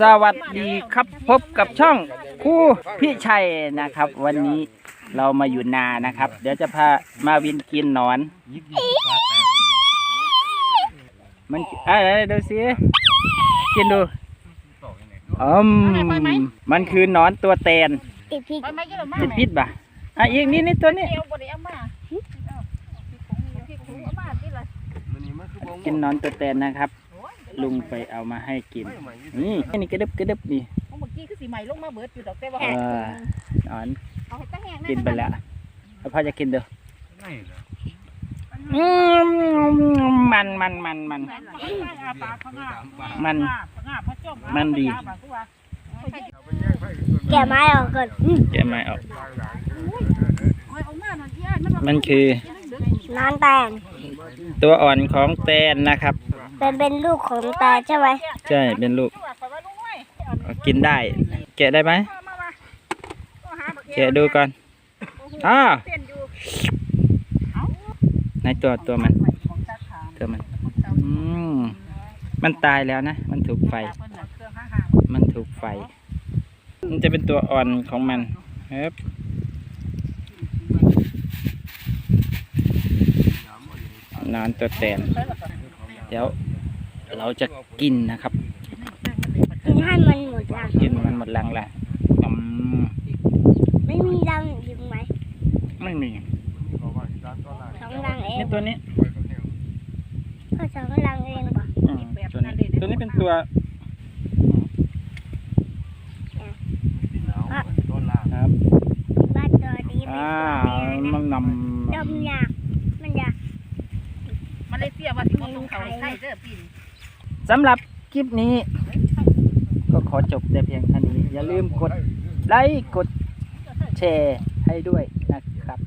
สวัสดีครับพบกับช่องครูพี่ชัยนะครับ วันนี้เรามาอยู่นานะครับ เดี๋ยวจะพามาวินกินหนอน มันอะไรดูสิกินดูอืมมันคือหนอนตัวแตนติดพริกไปไหมก็เลยมาติดพิษบ่ะอะอีกนี่นี่ตัวนี้ เดียวบ่ได้เอามาพี่ถุงเอามาที่ละกินหนอนตัวแตนนะครับ ลุงไปเอามาให้กิน นี่นี่กระดึบกระดึบนี่เมื่อกี้คือสีใหม่ลงมาเบิดอยู่ดอกแต่ว่าเออหนอนเอาให้ตาแห้งกินไปแล้วแล้วพ่อจะกินเด้ออืมมันมันมันมันมันมันดี แกะไม้ออกก่อนอืมแกะไม่ออก มันคือนอนแตนตัวอ่อนของแตนนะครับ เป็นเป็นลูกของแตนใช่ไหมใช่เป็นลูกเอากินได้ แกะได้ไหมแกะดูก่อนอ้าวในตัวตัวมันตัวมันอืมมันตายแล้วนะ มันถูกไฟ มันถูกไฟ มันจะเป็นตัวอ่อนของมันครับนอนตัวแตน เดี๋ยวเราจะกินนะครับกินให้มันหมดรังกินมันหมดลังละอืมไม่มีรังอยู่ไหมไม่มีสองรังเองนี่ตัวนี้ก็สองรังเองป่ะอืมตัวนี้ตัวนี้เป็นตัวครับบ้านตัวนี้เป็นอ่าตัวเมียมันนดมยากมันอยาก เลเซียว่าที่มาส่งเขาใช่เด้อพี่ำสำหรับคลิปนี้ ก็ขอจบแต่เพียงเท่านี้ อย่าลืมกดไลค์กดแชร์ให้ด้วยนะครับ